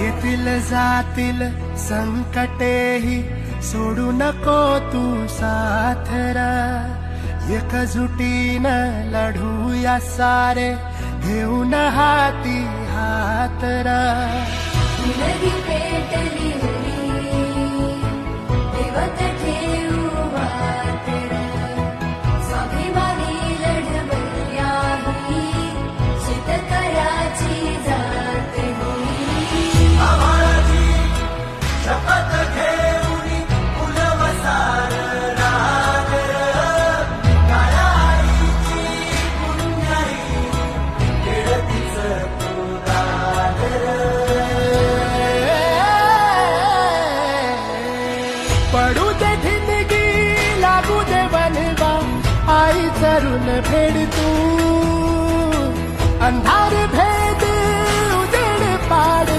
येतील जातील संकटेही. सोडू नको तू साथरा. लढू लढूया सारे. घेऊन हाती हातरा. पडू दे ठिणगी लागू दे बनवा आई चरून फेड तू. अंधार